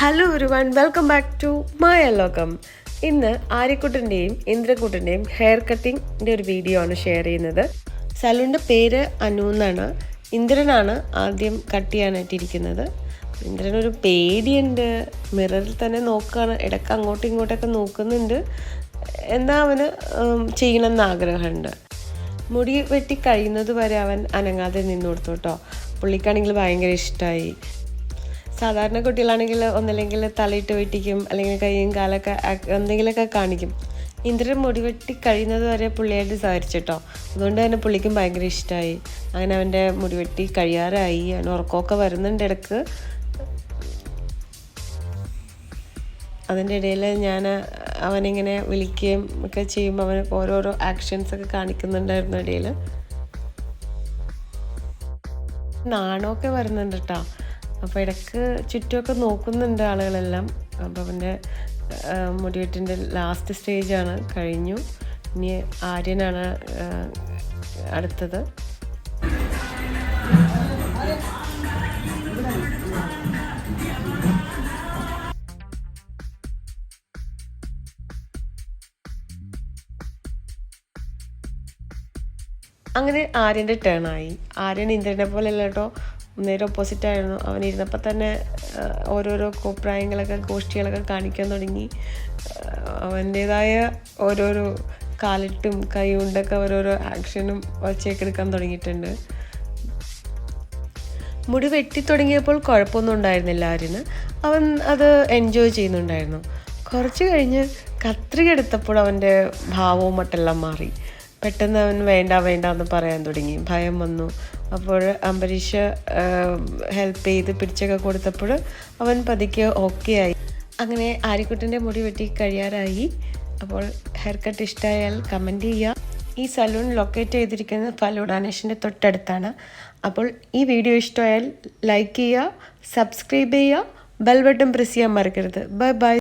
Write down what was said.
Hello ഒരു one welcome back to മായ ലോകം ഇന്ന് ആര്യക്കുട്ടന്റെയും ഇന്ദ്രക്കുട്ടന്റെയും ഹെയർ കട്ടിങ്ങിന്റെ ഒരു വീഡിയോ ആണ് ഷെയർ ചെയ്യുന്നത്. സലൂണിന്റെ പേര് അനു എന്നാണ്. ഇന്ദ്രനാണ് ആദ്യം കട്ട് ചെയ്യാനായിട്ടിരിക്കുന്നത്. ഇന്ദ്രനൊരു പേടിയുണ്ട്. മിററിൽ തന്നെ നോക്കുകയാണ് ഇടയ്ക്ക് അങ്ങോട്ടും ഇങ്ങോട്ടൊക്കെ നോക്കുന്നുണ്ട്. എന്താ അവന് ചെയ്യണമെന്ന് ആഗ്രഹമുണ്ട്. മുടി വെട്ടി കഴിയുന്നത് വരെ അവൻ അനങ്ങാതെ നിന്നു കൊടുത്തു കേട്ടോ. പുള്ളിക്കാണെങ്കിൽ ഭയങ്കര ഇഷ്ടമായി സാധാരണ കുട്ടികളാണെങ്കിൽ ഒന്നല്ലെങ്കിൽ തലയിട്ട് വെട്ടിക്കും അല്ലെങ്കിൽ കൈയും കാലൊക്കെ എന്തെങ്കിലുമൊക്കെ കാണിക്കും. ഇന്ദ്രൻ മുടി വെട്ടി കഴിയുന്നത് വരെ പുള്ളിയായിട്ട് സഹരിച്ചിട്ടോ അതുകൊണ്ട് തന്നെ പുള്ളിക്കും ഭയങ്കര ഇഷ്ടമായി അങ്ങനെ അവന്റെ മുടി വെട്ടി കഴിയാറായി. അവൻ ഉറക്കമൊക്കെ വരുന്നുണ്ട് ഇടയ്ക്ക് അതിന്റെ ഇടയിൽ ഞാൻ അവനിങ്ങനെ വിളിക്കുകയും ഒക്കെ ചെയ്യുമ്പോൾ അവന് ഓരോരോ ആക്ഷൻസ് ഒക്കെ കാണിക്കുന്നുണ്ടായിരുന്നു ഇടയിൽ. നാണമൊക്കെ വരുന്നുണ്ട് കേട്ടോ അപ്പോൾ ഇടയ്ക്ക് ചുറ്റുമൊക്കെ നോക്കുന്നുണ്ട് ആളുകളെല്ലാം. അപ്പോൾ അവന്റെ മുടിവെട്ടിന്റെ ലാസ്റ്റ് സ്റ്റേജാണ് കഴിഞ്ഞു. ഇനി ആര്യനാണ് അടുത്തത്. അങ്ങനെ ആര്യന്റെ ടേൺ ആയി. ആര്യൻ ഇന്ദ്രനെ പോലെയല്ല കേട്ടോ. നേരെ ഓപ്പോസിറ്റ് ആയിരുന്നു. അവൻ ഇരുന്നപ്പോൾ തന്നെ ഓരോരോ കോപ്രായങ്ങളൊക്കെ ഗോഷ്ഠികളൊക്കെ കാണിക്കാൻ തുടങ്ങി. അവന്റേതായ ഓരോരോ കാലിട്ടും കൈ കൊണ്ടൊക്കെ ഓരോരോ ആക്ഷനും ഒച്ചയൊക്കെ എടുക്കാൻ തുടങ്ങിയിട്ടുണ്ട്. മുടി വെട്ടി തുടങ്ങിയപ്പോൾ കുഴപ്പമൊന്നും ഉണ്ടായിരുന്നില്ല ആര്യന്. അവൻ അത് എൻജോയ് ചെയ്യുന്നുണ്ടായിരുന്നു. കുറച്ച് കഴിഞ്ഞ് കത്രിക എടുത്തപ്പോൾ അവന്റെ ഭാവവും മട്ടെല്ലാം മാറി. പെട്ടെന്ന് അവൻ വേണ്ട വേണ്ട എന്ന് പറയാൻ തുടങ്ങി. ഭയം വന്നു. അപ്പോൾ അംബരീഷ് ഹെൽപ്പ് ചെയ്ത് പിടിച്ചൊക്കെ കൊടുത്തപ്പോൾ അവൻ പതുക്കെ ഓക്കെ ആയി. അങ്ങനെ ആര്യക്കുട്ടന്റെ മുടി വെട്ടി കഴിയാറായി. അപ്പോൾ ഹെയർ കട്ട് ഇഷ്ടമായാൽ കമന്റ് ചെയ്യുക. ഈ സലൂൺ ലൊക്കേറ്റ് ചെയ്തിരിക്കുന്നത് ഫലൂഡാനേഷിന്റെ തൊട്ടടുത്താണ്. അപ്പോൾ ഈ വീഡിയോ ഇഷ്ടമായാൽ ലൈക്ക് ചെയ്യുക സബ്സ്ക്രൈബ് ചെയ്യുക ബെൽ ബട്ടൺ പ്രസ് ചെയ്യാൻ മറക്കരുത്. Bye bye